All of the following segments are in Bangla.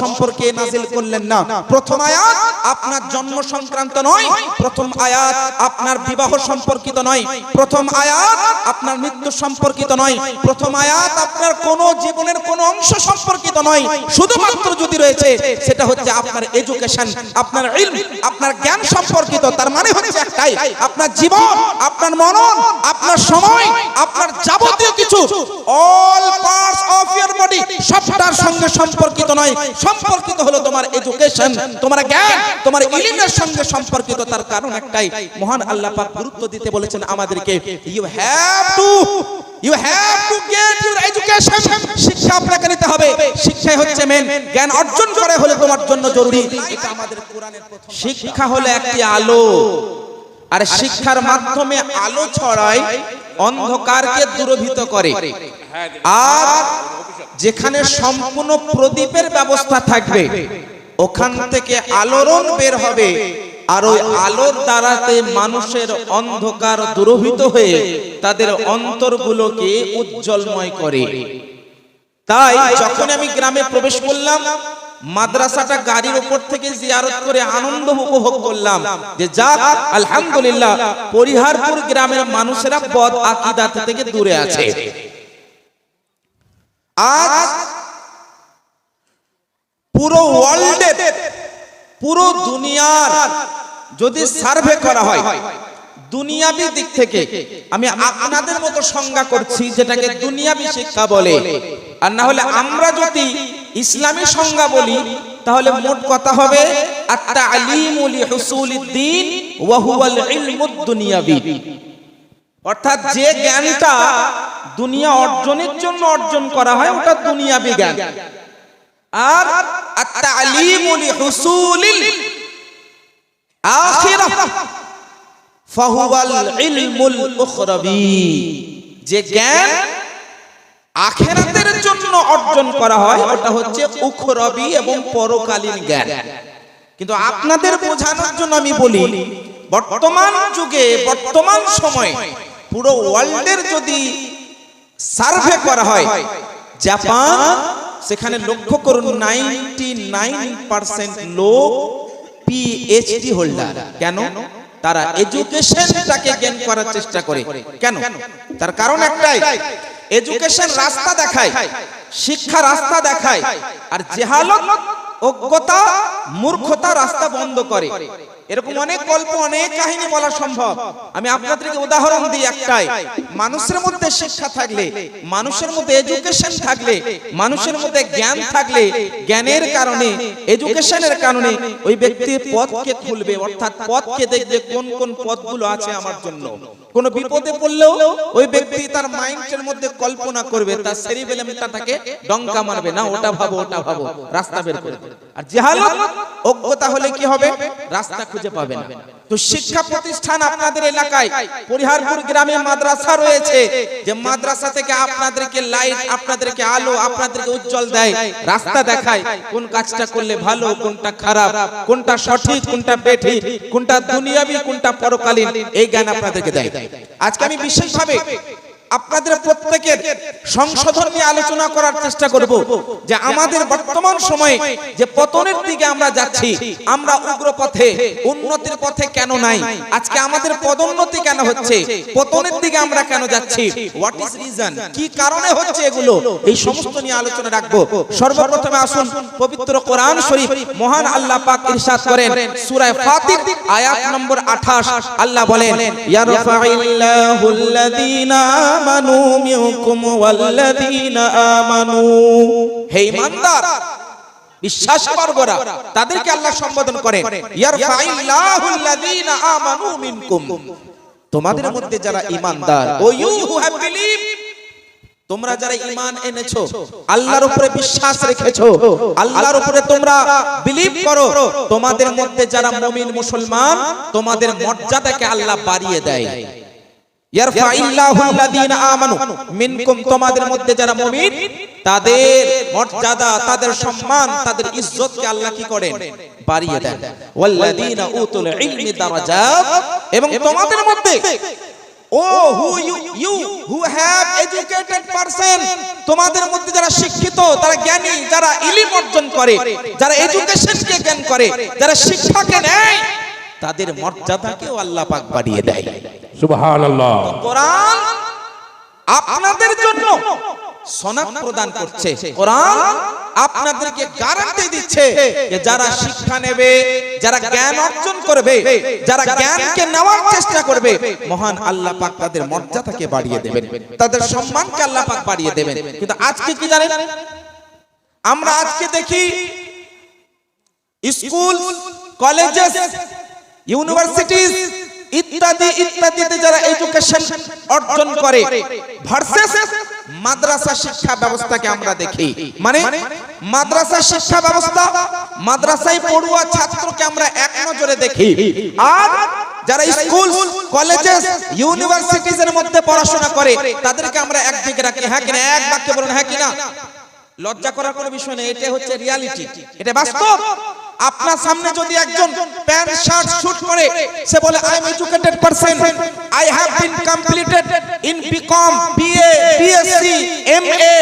সম্পর্কে নাজিল করলেন না। প্রথম আয়াত আপনার জন্ম সংক্রান্ত নয়, প্রথম আয়াত আপনার বিবাহ সম্পর্কিত নয়, প্রথম আয়াত আপনার মৃত্যু সম্পর্কিত নয়, প্রথম আয়াত আপনার কোন জীবনের কোন অংশ সম্পর্কিত নয়। শুধুমাত্র যদি রয়েছে, সেটা হচ্ছে আপনার এডুকেশন আপনার ইলম আপনার জ্ঞান সম্পর্কিত। তার মানে হচ্ছে একটাই, আপনার জীবন, আপনার মনন, আপনার সময়, আপনার যাবতীয় কিছু all parts of your body সবটার সঙ্গে সম্পর্কিত নয়। সম্পর্কিত হলো তোমার এডুকেশন তোমার জ্ঞান তোমার ইলমের সঙ্গে সম্পর্কিত তার কারণ একটাই। মহান আল্লাহ পাক গুরুত্ব দিতে বলেছেন আমাদেরকে you have to you have to get your education শিক্ষা আপনাকে নিতে হবে। শিক্ষাই হচ্ছে মেন জ্ঞান অর্জন করে হলে তোমার জন্য জরুরি। এটা আমাদের কোরআনের প্রথম শিক্ষা হলো একটি আলো। আর শিক্ষার মাধ্যমে আলো ছড়ায় অন্ধকারকে দূরভীত করে। আর যেখানে সম্পূর্ণ প্রদীপের ব্যবস্থা থাকবে ওখান থেকে আলোড়ন বের হবে আর ওই আলোর দ্বারাতে মানুষের অন্ধকার দূরভীত হয়ে তাদের অন্তরগুলোকে উজ্জ্বলময় করে। তাই যখন আমি গ্রামে প্রবেশ করলাম, মাদ্রাসাটা গাড়ির উপর থেকে জিয়ারত করে আনন্দ উপভোগ করলাম যে যাক, আলহামদুলিল্লাহ, পরিহারপুর গ্রামের মানুষেরা বদ আকিদাত থেকে দূরে আছে। আজ পুরো ওয়ার্ল্ডের পুরো দুনিয়ার যদি সার্ভে করা হয়, দুনিয়াবি দিক থেকে আমি আপনাদের মতো সংজ্ঞা করছি যেটাকে দুনিয়াবি শিক্ষা বলে। আর না হলে আমরা যদি ইসলামী সংজ্ঞা বলি, তাহলে মোট কথা হবে অর্থাৎ যে জ্ঞানটা দুনিয়া অর্জনের জন্য অর্জন করা হয়, ওটা দুনিয়াবি জ্ঞান। আর আত-তা'লিমু লিহুসুলিল আখিরাহ ফাহুয়াল ইলমুল উখরাবি। যে জ্ঞান আখেরাতের জন্য অর্জন করা হয়, ওটা হচ্ছে উখরবি এবং পরকালীন জ্ঞান। কিন্তু আপনাদের বোঝানোর জন্য আমি বলি, বর্তমান যুগে, বর্তমান সময়ে পুরো ওয়ার্ল্ডের যদি সার্ভে করা হয়, জাপান সেখানে লক্ষ্য করুন নাইনটি নাইন পার্সেন্ট লোক পিএইচডি হোল্ডার কেন? তারা এডুকেশনটাকে জ্ঞান করার চেষ্টা করে। কেন? তার কারণ একটাই। এডুকেশন রাস্তা দেখায়। শিক্ষা রাস্তা দেখায়। আর জেহালত অজ্ঞতা মূর্খতা রাস্তা বন্ধ করে। এরকম অনেক গল্প অনেক কাহিনী বলা সম্ভব। আমি আপনাদেরকে উদাহরণ দিই একটাই। মানুষের মধ্যে শিক্ষা থাকলে মানুষের মধ্যে এডুকেশন থাকলে মানুষের মধ্যে জ্ঞান থাকলে জ্ঞানের কারণে এডুকেশনের কারণে ওই ব্যক্তি পথকে খুলবে অর্থাৎ পথকে দেখবে কোন কোন পথগুলো আছে আমার জন্য। কোন বিপদে পড়লেও ওই ব্যক্তি তার মাইন্ডের মধ্যে কল্পনা করবে তার সেরিবেলেমটা তাকে ডঙ্কা মারবে না ওটা ভাবো ওটা ভাবো রাস্তা বের করবে আর জেহালত অজ্ঞতা হলে কি হবে? রাস্তা খুঁজে পাবে না। তো শিক্ষা প্রতিষ্ঠান আপনাদের এলাকায়, পরিহারপুর গ্রামে মাদ্রাসা রয়েছে, যে মাদ্রাসা থেকে আপনাদেরকে লাইট, আপনাদেরকে আলো, আপনাদেরকে উজ্জ্বল দেয়, রাস্তা দেখায়, কোন কাজটা করলে ভালো, কোনটা খারাপ, কোনটা সঠিক, কোনটা বেঠিক, কোনটা দুনিয়াবি, কোনটা পরকালীন, এই জ্ঞান আপনাদেরকে দেয়। আজকে আমি বিশেষভাবে আপনাদের প্রত্যেকের সংশোধন নিয়ে আলোচনা করার চেষ্টা করব যে আমাদের বর্তমান সময়ে যে পতনের দিকে আমরা যাচ্ছি, আমরা উগ্র পথে উন্নতির পথে কেন নাই? আজকে আমাদের পদোন্নতি কেন হচ্ছে? পতনের দিকে আমরা কেন যাচ্ছি? হোয়াট ইজ রিজন কি কারণে হচ্ছে এগুলো? এই সমস্ত নিয়ে আলোচনা রাখব। সর্বপ্রথমে আসুন, পবিত্র কোরআন শরীফ মহান আল্লাহ পাক ইরশাদ করেন। সূরা ফাতির আয়াত নম্বর 28 আল্লাহ বলেন ইয়ারফাইল্লাহুল্লাযীনা আমানু মিনকুম ওয়াল্লাযীনা আমানু। হে ঈমানদার বিশ্বাস বর্গরা তাদেরকে আল্লাহ সম্বোধন করেন ইয়ারফাইল্লাহুল্লাযীনা আমানু মিনকুম। তোমাদের মধ্যে যারা ঈমানদার O you who have believe, তোমরা যারা ঈমান এনেছো, আল্লাহর উপরে বিশ্বাস রেখেছো, আল্লাহর উপরে তোমরা বিলিভ করো, তোমাদের মধ্যে যারা মুমিন মুসলমান, তোমাদের মর্যাদাকে আল্লাহ বাড়িয়ে দেয়। তোমাদের মধ্যে যারা মুমিন তাদের মর্যাদা তাদের সম্মান তাদের ইজ্জতকে আল্লাহ কি করেন? বাড়িয়ে দেন। ওয়াল্লাযীনা উতুল ইলমি দারাজাত এবং তোমাদের মধ্যে O who you you who have educated person. তোমাদের মধ্যে যারা শিক্ষিত তারা জ্ঞানী যারা ইলিম অর্জন করে যারা এডুকেশনকে জ্ঞান করে যারা শিক্ষাকে নেয় তাদের মর্যাদাকেও আল্লাহ পাক বাড়িয়ে দেয়। সুবহানাল্লাহ। কোরআন আপনাদের জন্য সনদ প্রদান করছে। কোরআন আপনাদেরকে গ্যারান্টি দিচ্ছে যে যারা শিক্ষা নেবে, যারা জ্ঞান অর্জন করবে, যারা জ্ঞানকে নেওয়ার চেষ্টা করবে, মহান আল্লাহ পাক তাদের মর্যাদাকে বাড়িয়ে দেবেন। তাদের সম্মানকে আল্লাহ পাক বাড়িয়ে দেবেন। কিন্তু আজকে কি জানেন? আমরা আজকে দেখি স্কুল, কলেজেস ইউনিভার্সিটিজ ইত্যাদি, ইত্যাদিতে যারা এডুকেশন অর্জন করে ভার্সেস মাদ্রাসা শিক্ষা ব্যবস্থাকে আমরা দেখি। মানে মাদ্রাসা শিক্ষা ব্যবস্থা, মাদ্রাসায় পড়ুয়া ছাত্রকে আমরা এক নজরে দেখি। আর যারা স্কুল কলেজেস ইউনিভার্সিটিজ এর মধ্যে পড়াশোনা করে, তাদেরকে আমরা একদিকে রাখি। হ্যাঁ কিনা? এক বাক্যে বলুন হ্যাঁ কিনা? লজ্জা করার কোনো বিষয় নেই এটা হচ্ছে রিয়ালিটি এটা বাস্তব। আপনার সামনে যদি একজন প্যান্ট, শার্ট, শুট করে সে বলে I am educated person I have been completed in BCom BA BSc MA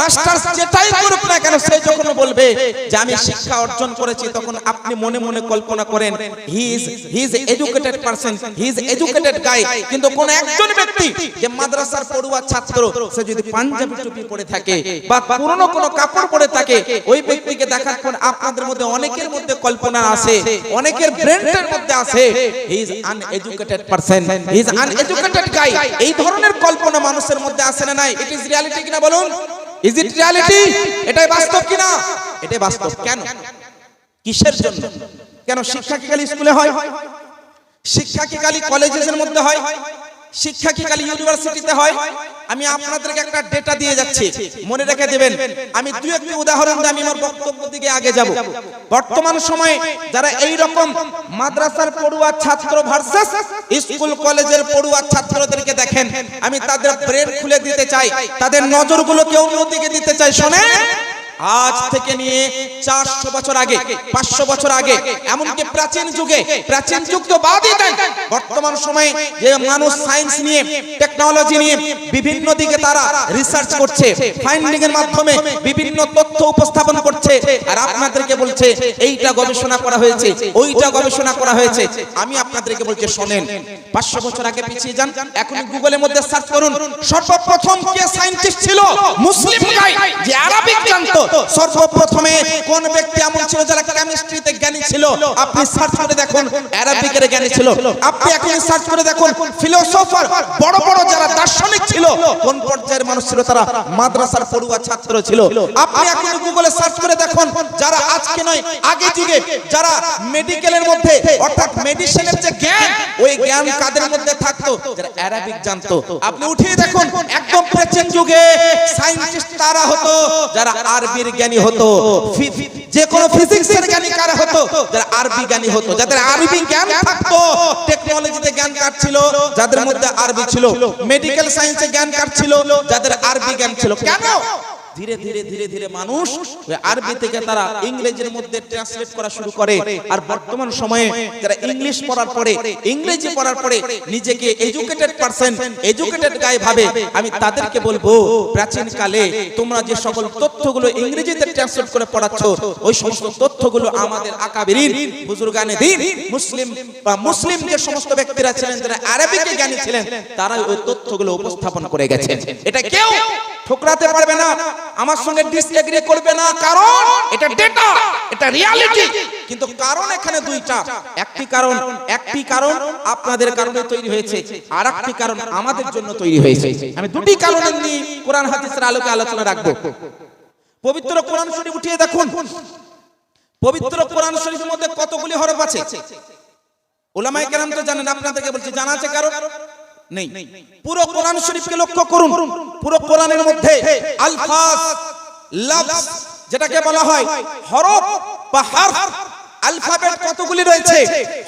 masters যেটাই করুক না কেন, সে যখন বলবে যে আমি শিক্ষা অর্জন করেছি, তখন আপনি মনে মনে কল্পনা করেন he is he is educated person he is educated guy কিন্তু কোন একজন ব্যক্তি যে মাদ্রাসার পড়ুয়া ছাত্র, সে যদি পাঞ্জাবি টুপি পরে থাকে বা পুরনো কোনো কাপড় পরে থাকে, ওই ব্যক্তিকে দেখার পর আপনাদের মধ্যে অনেকের মধ্যে কল্পনা আছে, অনেকের ব্রেনের মধ্যে আছে he is uneducated person he is uneducated guy এই ধরনের কল্পনা মানুষের মধ্যে আছে না নাই? ইট ইজ রিয়ালিটি কিনা বলুন? ইজ ইট রিয়ালিটি এটাই বাস্তব কিনা? এটাই বাস্তব। কেন? কিসের জন্য? কেন শিক্ষা কি খালি স্কুলে হয়? শিক্ষা কি খালি কলেজের মধ্যে হয়? শিক্ষা কি খালি ইউনিভার্সিটিতে হয়? আমি আপনাদেরকে একটা ডেটা দিয়ে যাচ্ছি। মনে রেখে দেবেন, আমি দু একটি উদাহরণ দিয়ে আমি আমার বক্তব্য দিকে আগে যাব। বর্তমান সময়ে যারা এই রকম মাদ্রাসার পড়ুয়া ছাত্র ভার্সেস স্কুল কলেজের পড়ুয়া ছাত্রদেরকে দেখেন, আমি তাদের ব্রেন খুলে দিতে চাই, তাদের নজরগুলোকে অন্যদিকে দিতে চাই শোনেন। আজ থেকে নিয়ে চারশো বছর আগে, পাঁচশো বছর আগে, এমনকি প্রাচীন যুগে, প্রাচীন যুগ তো বাদই দেন বর্তমান সময়ে যে মানুষ সায়েন্স নিয়ে টেকনোলজি নিয়ে বিভিন্ন দিকে তারা রিসার্চ করছে ফাইন্ডিং এর মাধ্যমে বিভিন্ন তথ্য উপস্থাপন করছে, আর আপনাদেরকে বলছে, এইটা গবেষণা করা হয়েছে, ওইটা গবেষণা করা হয়েছে। আমি আপনাদেরকে বলছি, শোনেন, পাঁচশো বছর আগে পিছিয়ে যান, এখন গুগলের মধ্যে সার্চ করুন। সর্বপ্রথম কে সায়েন্টিস্ট ছিল? মুসলিম যে আরবিক জানতো। সর্বপ্রথমে কোন ব্যক্তি এমন ছিল যারা কেমিস্ট্রিতে জ্ঞানী ছিল? আপনি সার্চ করে দেখুন অ্যারাবিকের জ্ঞানী ছিল। আপনি এখন সার্চ করে দেখুন ফিলোসোফার বড় বড় যারা দার্শনিক ছিল, কোন পর্যায়ের মানুষ ছিল তারা? মাদ্রাসার পড়ুয়া ছাত্র ছিল। আপনি এখন গুগলে সার্চ করে দেখুন, যারা আজকে নয়, আগে যুগে যারা মেডিকেলের মধ্যে, অর্থাৎ মেডিসিনের যে জ্ঞান, ওই জ্ঞান কাদের মধ্যে থাকতো? যারা অ্যারাবিক জানতো। আপনি উঠিয়ে দেখুন, একদম প্রাচীন যুগে সায়েন্টিস্ট তারা হতো, যারা আরবির জ্ঞানী হতো যে কোনো ফিজিক্সের জ্ঞানী কারা হতো, যারা আরবি জ্ঞানী হতো, যাদের আরবি জ্ঞান থাকতো টেকনোলজিতে জ্ঞান কার ছিল? যাদের মধ্যে আরবি ছিল মেডিকেল সায়েন্সে জ্ঞান কার ছিল? যাদের আরবি জ্ঞান ছিল। কেন? ধীরে ধীরে ধীরে ধীরে মানুষ আরবি থেকে তারা ইংরেজির মধ্যে ট্রান্সলেট করা শুরু করে। আর বর্তমান সময়ে যারা ইংলিশ পড়ার পরে, ইংরেজি পড়ার পরে নিজেকে এডুকেটেড পারসন এডুকেটেড গায়ে ভাবে, আমি তাদেরকে বলব, প্রাচীন কালে তোমরা যে সকল তথ্যগুলো ইংরেজিতে ট্রান্সলেট করে পড়াচ্ছ, ওই সমস্ত তথ্যগুলো আমাদের আকাবিরিন, বুজুর্গানে দিন, মুসলিম বা মুসলিম যে সমস্ত ব্যক্তিরা ছিলেন, যারা আরবিকে জ্ঞানী ছিলেন তারা ওই তথ্যগুলো উপস্থাপন করে গেছেন। এটা কেউ ঠোকরাতে পারবে না আমার সঙ্গে ডিসএগ্রি করবে না কারণ এটা ডেটা এটা রিয়ালিটি কিন্তু কারণ এখানে দুইটা। একটি কারণ একটি কারণ আপনাদের কারণে তৈরি হয়েছে। আর একটি কারণ আমাদের জন্য তৈরি হয়েছে। আমি দুটি কারণ নিয়ে কোরআন হাদিসের আলোকে আলোচনা রাখব। পবিত্র কোরআন শরীফ উঠিয়ে দেখুন। পবিত্র কোরআন শরীফের মধ্যে কতগুলি হরফ আছে? ওলামায়ে কেরাম তো জানেন আপনাদেরকে বলছি জানা আছে কারও? নেই। পুরো কোরআন শরীফকে লক্ষ্য করুন। পুরো কোরআনের মধ্যে আলফাজ, লফজ যেটাকে বলা হয় হরফ বা হারফ আলফাবেট কতগুলি রয়েছে?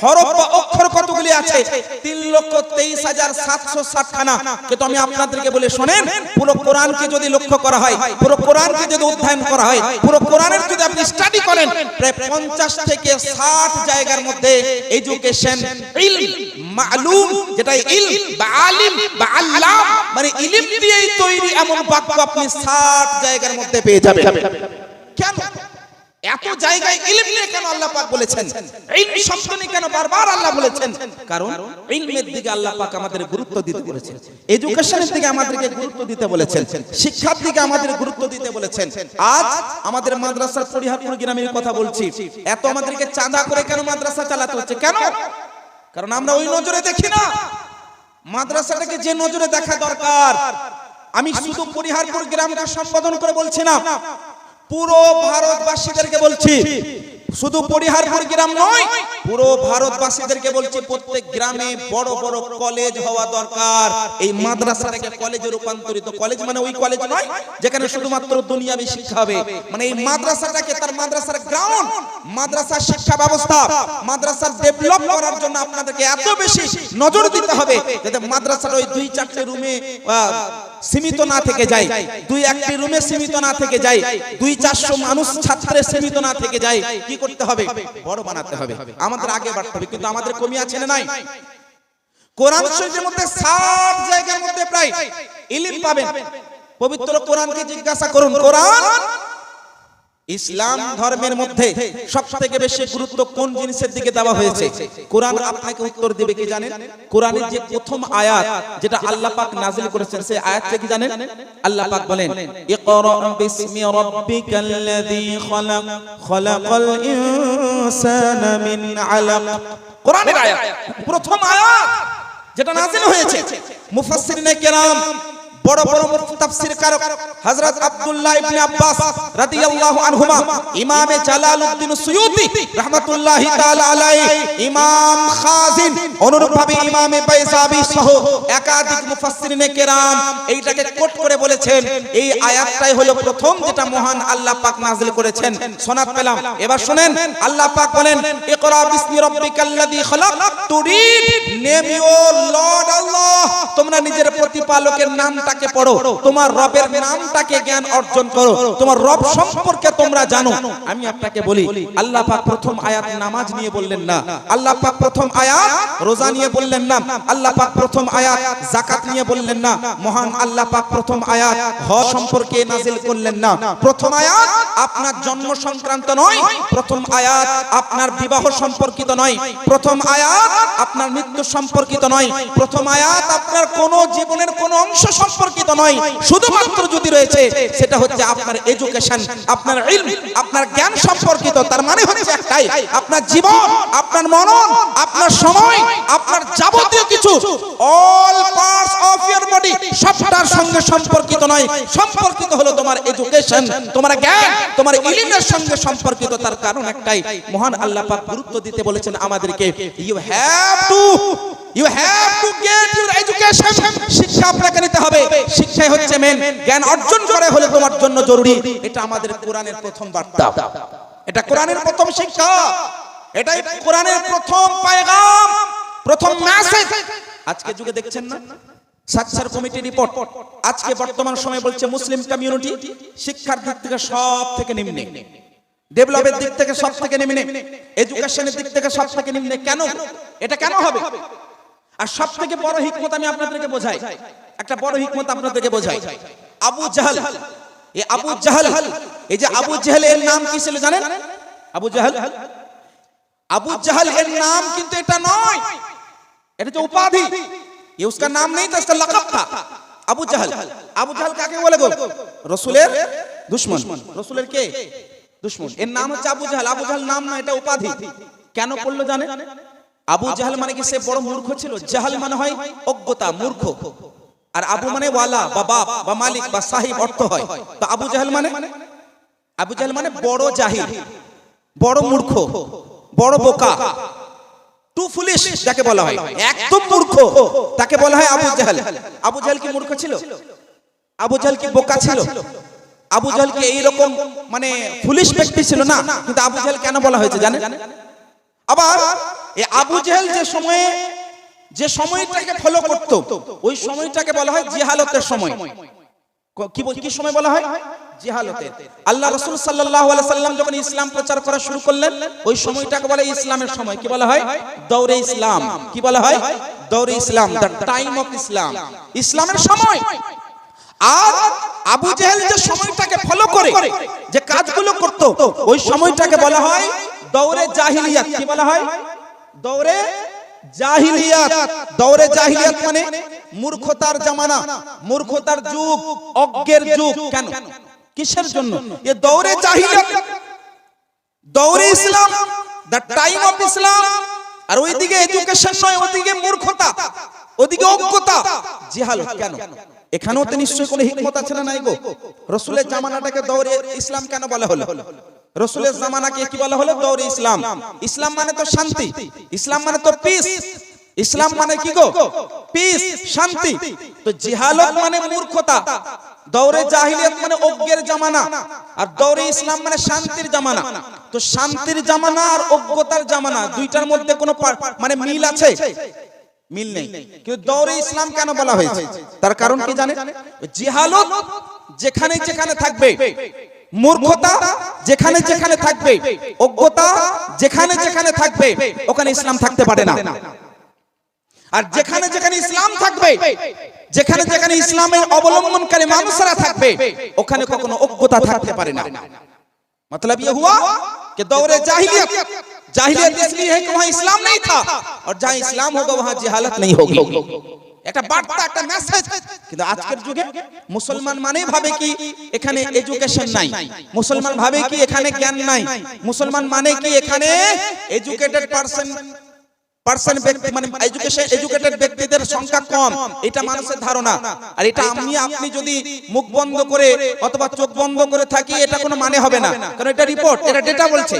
হরফ বা অক্ষর কতগুলি আছে? তিন লক্ষ তেইশ হাজার সাতশো ষাট খানা কিন্তু আমি আপনাদেরকে বলে শোনেন, পুরো কোরআনকে যদি লক্ষ্য করা হয়, পুরো কোরআনকে যদি অধ্যয়ন করা হয়, পুরো কোরআনের যদি আপনি স্টাডি করেন, প্রায় পঞ্চাশ থেকে ষাট জায়গার মধ্যে এডুকেশন মালুম যেটা ইলম বা আলিম বা আল্লাম মানে ইলম দিয়েই তৈরি এমন বাক্য আপনি ষাট জায়গার মধ্যে পেয়ে যাবেন। কেন? এত জায়গায় ইলম নিয়ে কেন আল্লাহ পাক বলেছেন? ইলম শব্দ নিয়ে কেন বারবার আল্লাহ বলেছেন? কারণ ইলমের দিকে আল্লাহ পাক আমাদের গুরুত্ব দিতে বলেছেন। এডুকেশনের দিকে আমাদেরকে গুরুত্ব দিতে বলেছেন। শিক্ষার দিকে আমাদের গুরুত্ব দিতে বলেছেন। আজ আমাদের মাদ্রাসার পরিহারপুর গ্রামের কথা বলছি। এত আমাদেরকে চাঁদা করে কেন মাদ্রাসা চালাতে হচ্ছে? কেন? কারণ আমরা ওই নজরে দেখি না। মাদ্রাসাটাকে যে নজরে দেখা দরকার। আমি শুধু পরিহারপুর গ্রামকে সম্বোধন করে বলছি না। পুরো ভারতবাসীদেরকে বলছি, শুধু পরিহারপুর গ্রাম নয়, পুরো ভারতবাসীদেরকে বলছি, প্রত্যেক গ্রামে বড় বড় কলেজ হওয়া দরকার। এই মাদ্রাসাটাকে কলেজে রূপান্তরিত। কলেজ মানে ওই কলেজ নয়, যেখানে শুধুমাত্র দুনিয়াবি শিক্ষা হবে। মানে এই মাদ্রাসাটাকে তার মাদ্রাসার গ্রাউন্ড মাদ্রাসার শিক্ষা ব্যবস্থা, মাদ্রাসার ডেভেলপ করার জন্য আপনাদেরকে এত বেশি নজর দিতে হবে, যাতে মাদ্রাসার ওই দুই চারটে রুমে সীমিত না থেকে যায়। দুই একটি রুমে সীমিত না থেকে যায়। দুই চারশো মানুষ ছাত্রে সীমিত না থেকে যায়। কি করতে হবে? বড় বানাতে হবে। আমাদের আগে বাড়তে হবে কিন্তু আমাদের কমি আছে না নাই। কোরআন শরীফের মধ্যে ষাট জায়গার মধ্যে প্রায় ইলিম পাবেন। পবিত্র কোরআনকে জিজ্ঞাসা করুন কোরআন ইসলাম ধর্মের মধ্যে সব থেকে বেশি গুরুত্ব কোন জিনিসের দিকে দেওয়া হয়েছে? কোরআন আপনাকে উত্তর দিবে কি জানেন? কোরআনের যে প্রথম আয়াত যেটা আল্লাহ পাক নাজিল করেছেন, সেই আয়াতটা কি জানেন? আল্লাহ পাক বলেন, ইকরা বিসমি রাব্বিকাল্লাযী খলাক, খলাকাল ইনসানা মিন আলাক। কোরআনের আয়াত, প্রথম আয়াত যেটা নাজিল হয়েছে। মুফাসসিরিনে কেরাম বড় বড় তাফসীর কারক হযরত আব্দুল্লাহ ইবনে আব্বাস রাদিয়াল্লাহু আনহুমা, ইমাম জালালউদ্দিন সুয়ুতি রাহমাতুল্লাহি তাআলা আলাইহি, ইমাম খাজিন, অনুরূপভাবে ইমাম বাইজাবি সহ একাধিক মুফাসসিরিনে কেরাম এইটাকে কোট করে বলেছেন। এই আয়াতটাই হলো প্রথম যেটা মহান আল্লাহ পাক নাযিল করেছেন। শোনাত পেলাম। এবার শুনেন, আল্লাহ পাক বলেন, ইকরা বিসমি রাব্বিকাল্লাযী খলাক টু রিড তোমরা নিজের প্রতিপালকের নামটাকে পড়ো। তোমার রবের নামটাকে জ্ঞান অর্জন করো। তোমার রব সম্পর্কে তোমরা জানো। আমি আপনাকে বলি, আল্লাহ পাক প্রথম আয়াত নামাজ নিয়ে বললেন না। আল্লাহ পাক প্রথম আয়াত রোজা নিয়ে বললেন না। আল্লাহ পাক প্রথম আয়াত যাকাত নিয়ে বললেন না। মহান আল্লাহ পাক প্রথম আয়াত হজ সম্পর্কে নাজিল করলেন না। প্রথম আয়াত আপনার জন্ম সংক্রান্ত নয়। প্রথম আয়াত আপনার বিবাহ সম্পর্কিত নয়। প্রথম আয়াত আপনার মৃত্যু সম্পর্কিত নয়। প্রথম আয়াত আপনার কোন জীবনের কোনো অংশ সম্পর্কিত নয়। শুধুমাত্র যদি রয়েছে, সেটা হচ্ছে আপনার এডুকেশন আপনার ইলম আপনার জ্ঞান সম্পর্কিত। তার মানে হচ্ছে একটাই, আপনার জীবন, আপনার মনন, আপনার সময়, আপনার যাবতীয় কিছু অল পার্টস অফ বডি সবটার সঙ্গে সম্পর্কিত নয়। সম্পর্কিত হলো তোমার এডুকেশন তোমার জ্ঞান, তোমার ইলমের সঙ্গে সম্পর্কিত। তার কারণ একটাই, মহান আল্লাহ পাক গুরুত্ব দিতে বলেছেন আমাদেরকে you have to you have to get your education শিক্ষা আপনাকে নিতে হবে। শিক্ষাই হচ্ছে মেন জ্ঞান অর্জন করে হলে তোমার জন্য জরুরি। এটা আমাদের কোরআনের প্রথম বার্তা। এটা কোরআনের প্রথম শিক্ষা। এটাই কোরআনের প্রথম পায়গাম, প্রথম মেসেজ আজকে যুগে দেখছেন না? সাকসার কমিটি রিপোর্ট আজকে বর্তমান সময় বলছে মুসলিম কমিউনিটি শিক্ষার দিক থেকে সব থেকে নিম্নে। ডেভেলপের দিক থেকে সব থেকে নিম্নে এডুকেশনের দিক থেকে সব থেকে নিম্নে। কেন? এটা কেন হবে? আর সব থেকে বড় হিকমত আমি আপনাদেরকে বোঝাই। একটা বড় হিকমত আপনাদেরকে বোঝাই। আবু জাহাল। এই আবু জাহাল, এই যে আবু জাহাল এর নাম কি ছিল জানেন? আবু জাহাল। আবু জাহাল এর নাম কিন্তু এটা নয়। এটা যে উপাধি। ये उसका नाम नहीं था उसका लकब था আবু জাহাল আবু জাহাল কাকে বলে গো রসুলের দুশ্মন রসুলের কে দুশ্মন এর নাম হচ্ছে আবু জাহাল আবু জাহাল নাম না এটা উপাধি কেন পড়লো জানে আবু জাহাল মানে কি সে বড় মূর্খ ছিল জাহাল মানে হয় অজ্ঞতা মূর্খ আর আবু মানে ওয়ালা বা বাপ বা মালিক বা সাহিব অর্থ হয় তো আবু জাহাল মানে আবু জাহাল মানে বড় জাহিল বড় মূর্খ বড় বোকা টু ফুলিশ যাকে বলা হয়। একদম মূর্খ তাকে বলা হয় আবু জাহাল। আবু জাহাল কি মূর্খ ছিল? আবু জাহাল কি বোকা ছিল? আবু এইরকম মানে ফুলিশ ব্যক্তি ছিল না? কিন্তু আবু জাহেল কেন বলা হয়েছে জানেন? আবার এই আবু জাহেল যে সময়ে যে সময়টাকে ফলো করত ওই সময়টাকে বলা হয় জিহালতের সময়। কি কি সময় বলা হয়? আল্লাহ রাসূল আলাইহি সাল্লাম যখন ইসলাম প্রচার করা শুরু করলেন, ওই সময়টাকে বলে ইসলামের সময়। কি বলা হয়? দৌরে ইসলাম। কি বলা হয়? দৌরে ইসলাম টাইম অফ ইসলাম ইসলামের সময়। আর আবু জেহেল যে সময়টাকে ফলো করে, যে কাজগুলো করত, ওই সময়টাকে বলা হয় দৌরে জাহিলিয়াত। কি বলা হয়? দৌরে জাহিলিয়াত। দৌরে জাহিলিয়াত মানে মূর্খতার জামানা, মূর্খতার যুগ, অজ্ঞের যুগ। কেন? কিসের জন্য? এ দৌরে জাহিলিয়াত দৌরে ইসলাম দ্য টাইম অফ ইসলাম আর ওইদিকে এডুকেশন নয় ওইদিকে মূর্খতা ওইদিকে অজ্ঞতা। জিহালত কেন? এখানেও তো নিশ্চয়ই কোনো হিকমত আছে না নাই গো? রসুলের জামানাটাকে দৌড়ে ইসলাম কেন বলা হলো? রসুলের জামানাকে কি বলা হলো? দৌড়ে ইসলাম। ইসলাম। মানে তো শান্তি। ইসলাম মানে তো পিস ইসলাম মানে কি গো? পিস শান্তি। তো জিহালত মানে মূর্খতা। দৌড়ে জাহিলিয়াত মানে অজ্ঞের জামানা, আর দৌড়ে ইসলাম মানে শান্তির জামানা। তো শান্তির জামানা আর অজ্ঞতার জামানা, দুইটার মধ্যে কোনো মানে মিল আছে? মিল নেই। কিন্তু দৌড়ে ইসলাম কেন বলা হয়েছে? তার কারণ কি জানে জিহালত যেখানে যেখানে থাকবে, মূর্খতা যেখানে যেখানে থাকবে, অজ্ঞতা যেখানে যেখানে থাকবে, ওখানে ইসলাম থাকতে পারে না। আর যেখানে যেখানে ইসলাম থাকবে যেখানে যেখানে ইসলামের অবলম্বনকারী মানুষরা থাকবে ওখানে কখনো অজ্ঞতা থাকতে পারে না मतलब ये हुआ कि दौरे जाहिलियत जाहिलियत इसलिए है कि वहां इस्लाम नहीं था और जहां इस्लाम होगा वहां जिहालत नहीं होगी একটা বার্তা একটা মেসেজ কিন্তু আজকের যুগে মুসলমান মানেই ভাবে কি এখানে এডুকেশন নাই মুসলমান ভাবে কি এখানে জ্ঞান নাই মুসলমান মানে কি এখানে এডুকেটেড পারসন পার্সন ব্যক্তি মানে এডুকেশন এডুকেটেড ব্যক্তিদের সংখ্যা কম। এটা মানুষের ধারণা। আর এটা আমি আপনি যদি মুখ বন্ধ করে অথবা চোখ বন্ধ করে থাকি এটা কোনো মানে হবে না। কারণ এটা রিপোর্ট এটা ডেটা বলছে।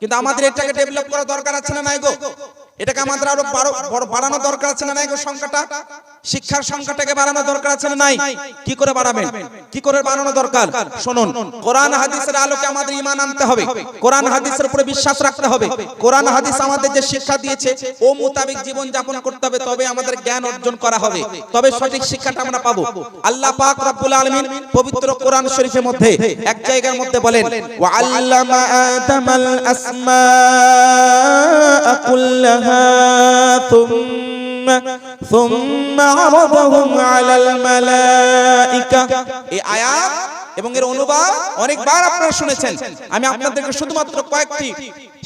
কিন্তু আমাদের এটাকে ডেভেলপ করা দরকার আছে না নাই গো? এটাকে আমাদের আরও বাড়ো- বড়- বাড়ানো দরকার আছে না নাই গো সংখ্যাটা? শিক্ষার সংখ্যাটাকে বাড়ানো দরকার আছে না নাই? কি করে বাড়াবেন? কি করে বাড়ানো দরকার? শুনুন, কোরআন হাদিসের আলোকে আমাদের ঈমান আনতে হবে। কোরআন হাদিসের উপরে বিশ্বাস রাখতে হবে। কোরআন হাদিস আমাদের যে শিক্ষা দিয়েছে, ও মোতাবেক জীবন যাপন করতে হবে, তবে আমাদের জ্ঞান অর্জন করা হবে। তবে সঠিক শিক্ষাটা আমরা পাবো। আল্লাহ পাক রব্বুল আলামিন পবিত্র কোরআন শরীফের মধ্যে এক জায়গার মধ্যে বলেন ওয়া আল্লামা আদামাল আসমাআ কুল্লাহা এবং এর অনুবাদ অনেকবার আপনারা শুনেছেন। আমি আপনাদেরকে শুধুমাত্র কয়েকটি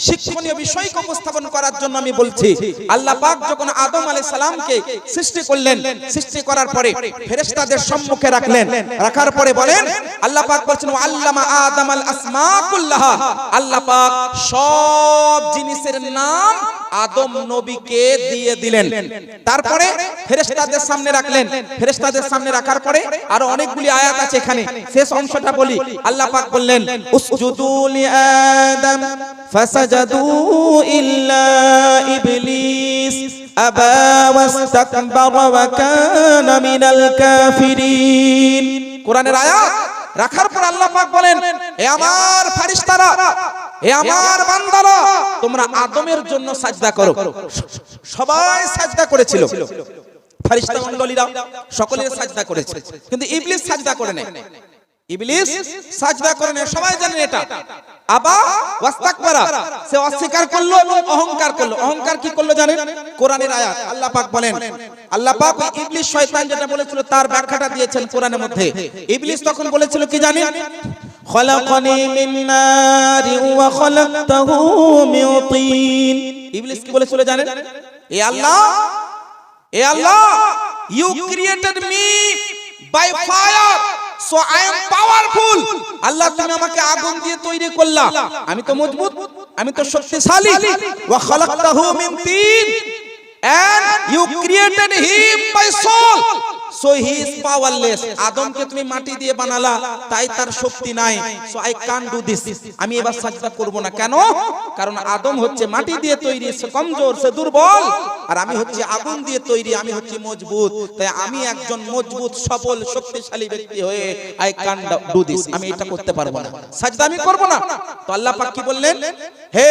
শিক্ষণীয় বিষয়কে উপস্থাপন করার জন্য আমি বলছি, আল্লাহ পাক যখন আদম আলাইহিস সালামকে সৃষ্টি করলেন, সৃষ্টি করার পরে ফেরেশতাদের সম্মুখে রাখলেন, রাখার পরে বলেন, আল্লাহ পাক বলছেন আল্লামা আদম আল আসমা কুল্লাহা। আল্লাহ পাক সব জিনিসের নাম আদম নবীকে দিয়ে দিলেন। তারপরে ফেরেশতাদের সামনে রাখলেন। ফেরেশতাদের সামনে রাখার পরে আরও অনেকগুলি আয়াত আছে এখানে। শেষ অংশটা বলি। আল্লাহ পাক বললেন, উসজুদু লি আদম ফাসাজাদু ইল্লা ইবলিস। আবা ওয়াস্তাকবারা ওয়া কানা মিনাল কাফিরিন। কোরআনের আয়াত রাখার পর আল্লাহ পাক বলেন, এ আমার ফারিস্তারা এ আমার বান্দারা, তোমরা আদমের জন্য সাজদা করো। সবাই সাজদা করেছিল। ফারিস্তা মণ্ডলীরা সকলের সাজদা করেছে। কিন্তু ইবলিস সাজদা করে নাই। ইবলিস সাজদা করে না সবাই জানেন এটা। আবা, ওয়াস্তাকবারা। সে অস্বীকার করল এবং অহংকার করল। অহংকার কি করল জানেন? কোরআনের আয়াত। আল্লাহ পাক বলেন, আল্লাহ পাক ওই ইবলিস শয়তান যেটা বলেছিল, তার ব্যাখ্যাটা দিয়েছেন কোরআনের মধ্যে। ইবলিস তখন বলেছিল কি জানেন? খলাকনি মিন নারি ওয়া খলাকতাহু মিন তিন। ইবলিস কি বলেছিল জানেন? এ আল্লাহ এ Allah you created me by fire so I am powerful Allah তুমি আমাকে আগুন দিয়ে তৈরি করলা। আমি তো মজবুত আমি তো শক্তিশালী। ওয়া খালাকতাহু মিন তিন। And you created him by soul. মাটি দিয়ে বানালা, তাই তার শক্তি আমি আদম মাটি দিয়ে তৈরি আগুন দিয়ে তৈরি, আমি মজবুত। তাই আমি একজন মজবুত সবল শক্তিশালী ব্যক্তি হয়ে আই কান ডু দিস আমি এটা করতে পারব না। সাজদা আমি করব না। তো আল্লাহ কি বললেন? হে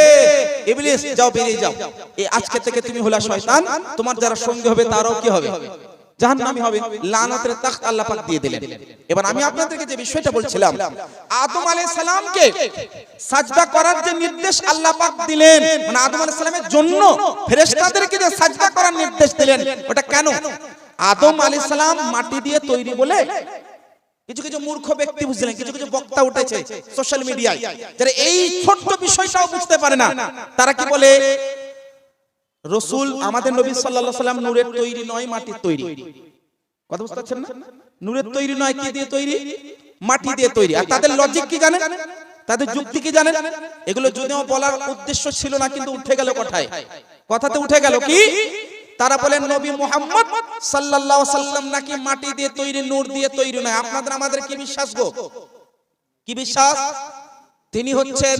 ইবলিস, যাও বেরিয়ে যাও। এই আজকে থেকে তুমি হলা শয়তান। তোমার যারা সঙ্গে হবে, তারাও কি হবে? জাহান্নামী হবে লানতের তাখত আল্লাহ পাক দিয়ে দিলেন। এবার আমি আপনাদেরকে যে বিষয়টা বলছিলাম আদম আলাইহিস সালামকে সাজদা করার যে নির্দেশ আল্লাহ পাক দিলেন মানে আদম আলাইহিস সালামের জন্য ফেরেশতাদেরকে যে সাজদা করার নির্দেশ দিলেন ওটা কেন? আদম আলাইহিস সালাম মাটি দিয়ে তৈরি বলে কিছু কিছু মূর্খ ব্যক্তি বুঝলেন কিছু কিছু বক্তা উঠেছে সোশ্যাল মিডিয়ায় যারা এই ছোট্ট বিষয়টাও বুঝতে পারে না। তারা কি বলে? রসুল আমাদের নবী সাল্লাল্লাহু সাল্লাম নূরের তৈরি নয় মাটির তৈরি। কথা বুঝতে পারছেন না? নূরের তৈরি নয় কি দিয়ে তৈরি? মাটি দিয়ে তৈরি। আর তাদের লজিক কি জানেন? তাদের যুক্তি কি জানেন? এগুলো যদিও বলার উদ্দেশ্য ছিল না কিন্তু উঠে গেল কথায়? কথাতে উঠে গেল কি? তারা বলেন নবী মুহাম্মদ সাল্লাল্লাহু আলাইহি সাল্লাম নাকি মাটি দিয়ে তৈরি নূর দিয়ে তৈরি নয়? আপনাদের আমাদের কি বিশ্বাস গো? কি বিশ্বাস? তিনি হচ্ছেন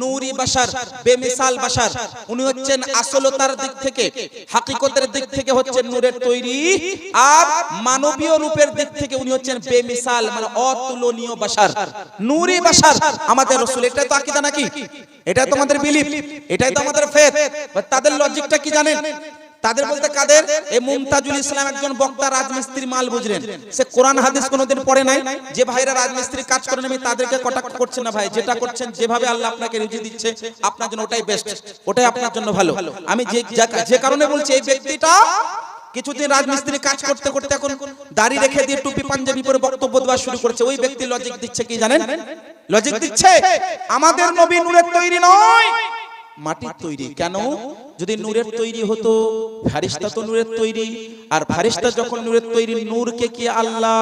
নূরি বাশার বেমিসাল বাশার। উনি হচ্ছেন আসলতার দিক থেকে হাকিকতের দিক থেকে হচ্ছেন নূরের তৈরি। আর মানবীয় রূপের দিক থেকে উনি হচ্ছেন বেমিসাল মানে অতুলনীয় বাশার। নূরি বাশার আমাদের রাসূল এটা তো আকীদা নাকি? এটা তো আমাদের বিলিফ এটাই তো আমাদের ফেথ তাদের লজিকটা কি জানেন? তাদের বলতে কাদের? এই মুমতাজুল ইসলাম একজন বক্তা রাজমিস্ত্রি মাল বুঝলেন। সে কোরআন হাদিস কোনোদিন পড়ে নাই? যে ভাইরা রাজমিস্ত্রি কাজ করেন আমি তাদেরকে কটাক্ট করছি না ভাই। যেটা করছেন যেভাবে আল্লাহ আপনাকে রুজি দিচ্ছে আপনার জন্য ওটাই বেস্ট ওটাই আপনার জন্য ভালো। আমি যে যে কারণে বলছি এই ব্যক্তিটা কিছুদিন রাজমিস্ত্রি কাজ করতে করতে এখন দাড়ি রেখে দিয়ে টুপি পাঞ্জাবি পরে বক্তব্য দেওয়া শুরু করেছে। ওই ব্যক্তি লজিক দিচ্ছে কি জানেন? লজিক দিচ্ছে। আমাদের নবী নূরের তৈরি নয়। মাটির তৈরি কেন যদি নূরের তৈরি হতো ফারিস্তা তো নূরের তৈরি। আর ফারিস্তা যখন নূরের তৈরি নূরকে কি আল্লাহ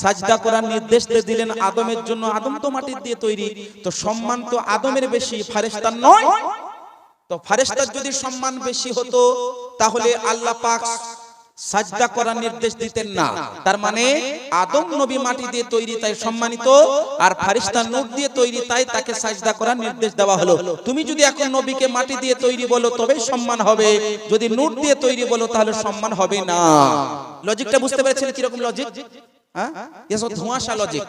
সাজদা করার নির্দেশ দিলেন আদমের জন্য? আদম তো মাটির দিয়ে তৈরি। তো সম্মান তো আদমের বেশি ফারিস্তার নয়। তো ফারিস্তার যদি সম্মান বেশি হতো তাহলে আল্লাহ পাক সাজদা করার নির্দেশ দিতেন না। তার মানে আদম নবী মাটি দিয়ে তৈরি তাই সম্মানিত আর ফারিস্তা নূর দিয়ে তৈরি তাই তাকে সাজদা করার নির্দেশ দেওয়া হলো। তুমি যদি এখন নবীকে মাটি দিয়ে তৈরি বলো তবেই সম্মান হবে। যদি নূর দিয়ে তৈরি বলো তাহলে সম্মান হবে না। লজিকটা বুঝতে পেরেছেন কীরকম লজিক হ্যাঁ? এসব ধোঁয়াশা লজিক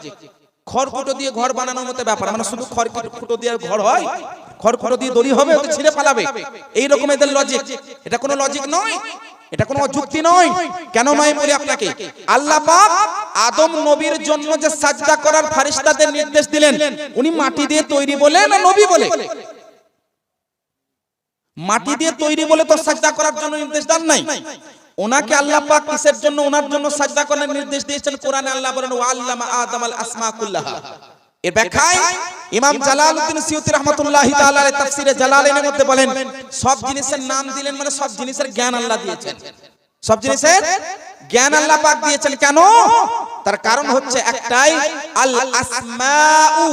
খড় ফুটো দিয়ে ঘর বানানোর মতো ব্যাপার। মানে শুধু খড় ফুটো দিয়ে ঘর হয়? খড় ফুটো দিয়ে দড়ি হবে ওকে ছিঁড়ে পালাবে এই রকম এদের লজিক এটা কোনো লজিক নয় এটা কোনো যুক্তি নয়। কেন নয় বলি আপনাকে? আল্লাহ পাক আদম নবীর জন্য যে সাজদা করার ফারিস্তাদের নির্দেশ দিলেন উনি মাটি দিয়ে তৈরি বলে না নবী বলে? মাটি দিয়ে তৈরি বলে তো সাজদা করার জন্য নির্দেশ দেন নাই। ওনাকে আল্লাহ পাক কিসের জন্য? ওনার জন্য সাজদা করার নির্দেশ দিয়েছেন কোরআনে আল্লাহ বলেন ওয়া আল্লামা আদম আল আসমা কুল্লাহা। এর ব্যাখ্যায় ইমাম জালালউদ্দিন সিয়ুতি রাহমাতুল্লাহি তাআলা তাফসিরে জালালাইনের মধ্যে বলেন সব জিনিসের নাম দিলেন মানে সব জিনিসের জ্ঞান আল্লাহ দিয়েছেন। সব জিনিসের জ্ঞান আল্লাহ পাক দিয়েছেন কেন? তার কারণ হচ্ছে একটাই আল আসমাউ।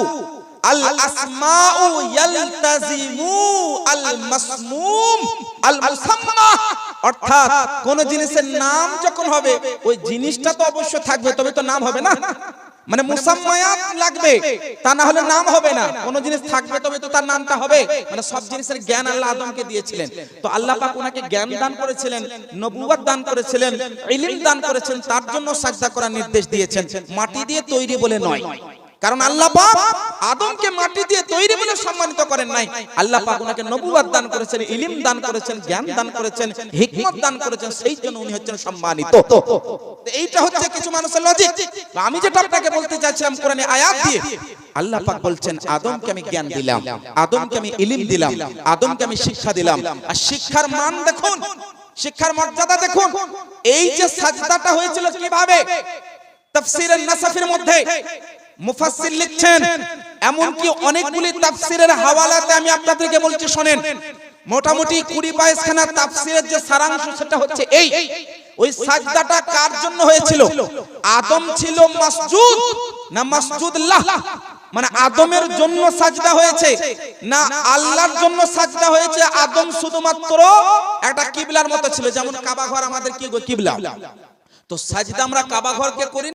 আল আসমাউ ইয়ালতাজিমু আল মাসমুম। আল মুসাম্মা অর্থাৎ কোন জিনিসের নাম যখন হবে ওই জিনিসটা তো অবশ্য থাকবে তবে তো নাম হবে না। মানে মুসাম্মায়াত লাগবে। তা না হলে নাম হবে না। কোন জিনিস থাকবে তবে তো তার নামটা হবে। মানে সব জিনিসের জ্ঞান আল্লাহ আদমকে দিয়েছিলেন। তো আল্লাহ পাক ওনাকে জ্ঞান দান করেছিলেন নবুয়ত দান করেছিলেন ইলম দান করেছেন তার জন্য সাজদা করার নির্দেশ দিয়েছেন। মাটি দিয়ে তৈরি বলে নয়। কারণ আল্লাহ পাক আদমকে মাটি দিয়ে তৈরি বলে সম্মানিত করেন নাই। আল্লাহ পাক নবুয়ত দান করেছেন, ইলম দান করেছেন, জ্ঞান দান করেছেন, হিকমত দান করেছেন, সেই জন্য উনি হচ্ছেন সম্মানিত। এইটা হচ্ছে কিছু মানুষের লজিক আমি যেটা আপনাকে বলতে চাইছিলাম কোরআনে আয়াত দিয়ে, আল্লাহ পাক বলছেন, আদমকে আমি জ্ঞান দিলাম, আদমকে আমি ইলম দিলাম, আদমকে আমি শিক্ষা দিলাম। আর শিক্ষার মান দেখুন, শিক্ষার মর্যাদা দেখুন। এই যে সাজদাটা হয়েছিল কীভাবে? তাফসীরের নাসাফের মধ্যে। মুফাসসির লিখছেন এমনকি অনেকগুলি তাফসীরের হাওয়ালাতে আমি আপনাদেরকে বলছি শুনেন মোটামুটি কুড়ি বাইশ খানা তাফসীরের যে সারাংশ সেটা হচ্ছে এই। ওই সাজদাটা কার জন্য হয়েছিল? আদম ছিল মাসজুদ না মাসজুদুল্লাহ। মানে আদমের জন্য সাজদা হয়েছে না আল্লাহর জন্য সাজদা হয়েছে আদম শুধুমাত্র একটা কিবলার মতো ছিল যেমন কাবা ঘর আমাদের কি কিবলা? তো সাজদা আমরা কাবা ঘরকে করি